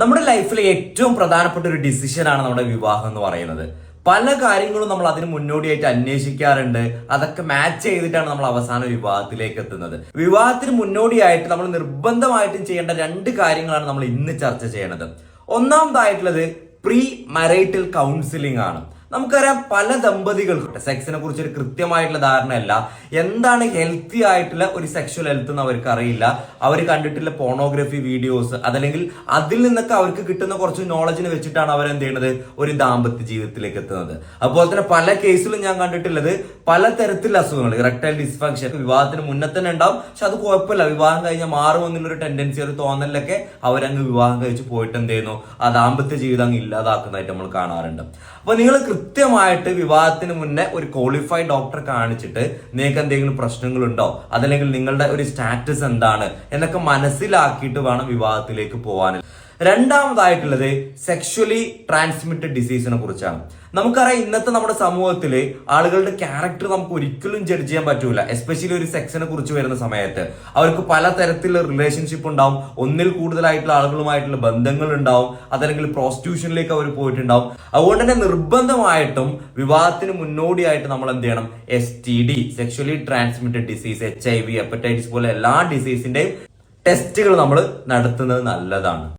നമ്മുടെ ലൈഫിലെ ഏറ്റവും പ്രധാനപ്പെട്ട ഒരു ഡിസിഷനാണ് നമ്മുടെ വിവാഹം എന്ന് പറയുന്നത്. പല കാര്യങ്ങളും നമ്മൾ അതിന് മുന്നോടിയായിട്ട് അന്വേഷിക്കാറുണ്ട്. അതൊക്കെ മാച്ച് ചെയ്തിട്ടാണ് നമ്മൾ അവസാന വിവാഹത്തിലേക്ക് എത്തുന്നത്. വിവാഹത്തിന് മുന്നോടിയായിട്ട് നമ്മൾ നിർബന്ധമായിട്ടും ചെയ്യേണ്ട രണ്ട് കാര്യങ്ങളാണ് നമ്മൾ ഇന്ന് ചർച്ച ചെയ്യണത്. ഒന്നാമതായിട്ടുള്ളത് പ്രീ മരൈറ്റൽ കൗൺസിലിംഗ് ആണ്. നമുക്കറിയാം പല ദമ്പതികൾക്കും സെക്സിനെ കുറിച്ച് ഒരു കൃത്യമായിട്ടുള്ള ധാരണയല്ല. എന്താണ് ഹെൽത്തി ആയിട്ടുള്ള ഒരു സെക്ഷൽ ഹെൽത്ത് എന്ന് അവർക്ക് അറിയില്ല അവർ കണ്ടിട്ടുള്ള പോണോഗ്രഫി വീഡിയോസ് അതല്ലെങ്കിൽ അതിൽ നിന്നൊക്കെ അവർക്ക് കിട്ടുന്ന കുറച്ച് നോളജിന് വെച്ചിട്ടാണ് അവർ എന്ത് ചെയ്യുന്നത് ഒരു ദാമ്പത്യ ജീവിതത്തിലേക്ക് എത്തുന്നത്. അതുപോലെ തന്നെ പല കേസിലും ഞാൻ കണ്ടിട്ടുള്ളത് പല തരത്തിലുള്ള അസുഖങ്ങൾ. ഇറക്ടൈൽ ഡിസ്ഫങ്ഷൻ വിവാഹത്തിന് മുന്നേ തന്നെ ഉണ്ടാവും. പക്ഷെ അത് കുഴപ്പമില്ല. വിവാഹം കഴിഞ്ഞാൽ മാറുമെന്നുള്ളൊരു ടെൻഡൻസി ഒരു തോന്നലിലൊക്കെ അവരങ്ങ് വിവാഹം കഴിച്ച് പോയിട്ട് എന്ത് ചെയ്യുന്നു? ആ ദാമ്പത്യ ജീവിതം അങ്ങ് ഇല്ലാതാക്കുന്നതായിട്ട് നമ്മൾ കാണാറുണ്ട്. അപ്പൊ നിങ്ങൾ കൃത്യമായിട്ട് വിവാഹത്തിന് മുന്നേ ഒരു ക്വാളിഫൈഡ് ഡോക്ടറെ കാണിച്ചിട്ട് നിങ്ങൾക്ക് എന്തെങ്കിലും പ്രശ്നങ്ങളുണ്ടോ? അതല്ലെങ്കിൽ നിങ്ങളുടെ ഒരു സ്റ്റാറ്റസ് എന്താണ്? എന്നൊക്കെ മനസ്സിലാക്കിയിട്ട് വേണം വിവാഹത്തിലേക്ക് പോകാൻ രണ്ടാമതായിട്ടുള്ളത് സെക്ഷലി ട്രാൻസ്മിറ്റഡ് ഡിസീസിനെ കുറിച്ചാണ്. നമുക്കറിയാം ഇന്നത്തെ നമ്മുടെ സമൂഹത്തിൽ ആളുകളുടെ ക്യാരക്ടർ നമുക്ക് ഒരിക്കലും ജഡ്ജ് ചെയ്യാൻ പറ്റൂല. എസ്പെഷ്യലി ഒരു സെക്സിനെ കുറിച്ച് വരുന്ന സമയത്ത്. അവർക്ക് പല തരത്തിലുള്ള റിലേഷൻഷിപ്പ് ഉണ്ടാവും. ഒന്നിൽ കൂടുതലായിട്ടുള്ള ആളുകളുമായിട്ടുള്ള ബന്ധങ്ങൾ ഉണ്ടാവും. അതല്ലെങ്കിൽ പ്രോസ്റ്റിറ്റ്യൂഷനിലേക്ക് അവർ പോയിട്ടുണ്ടാവും. അതുകൊണ്ട് തന്നെ നിർബന്ധമായിട്ടും വിവാഹത്തിന് മുന്നോടിയായിട്ട് നമ്മൾ എന്ത് ചെയ്യണം? S T D sexually transmitted disease H I V hepatitis പോലെ എല്ലാ ഡിസീസിന്റെയും ടെസ്റ്റുകൾ നമ്മൾ നടത്തുന്നത് നല്ലതാണ്.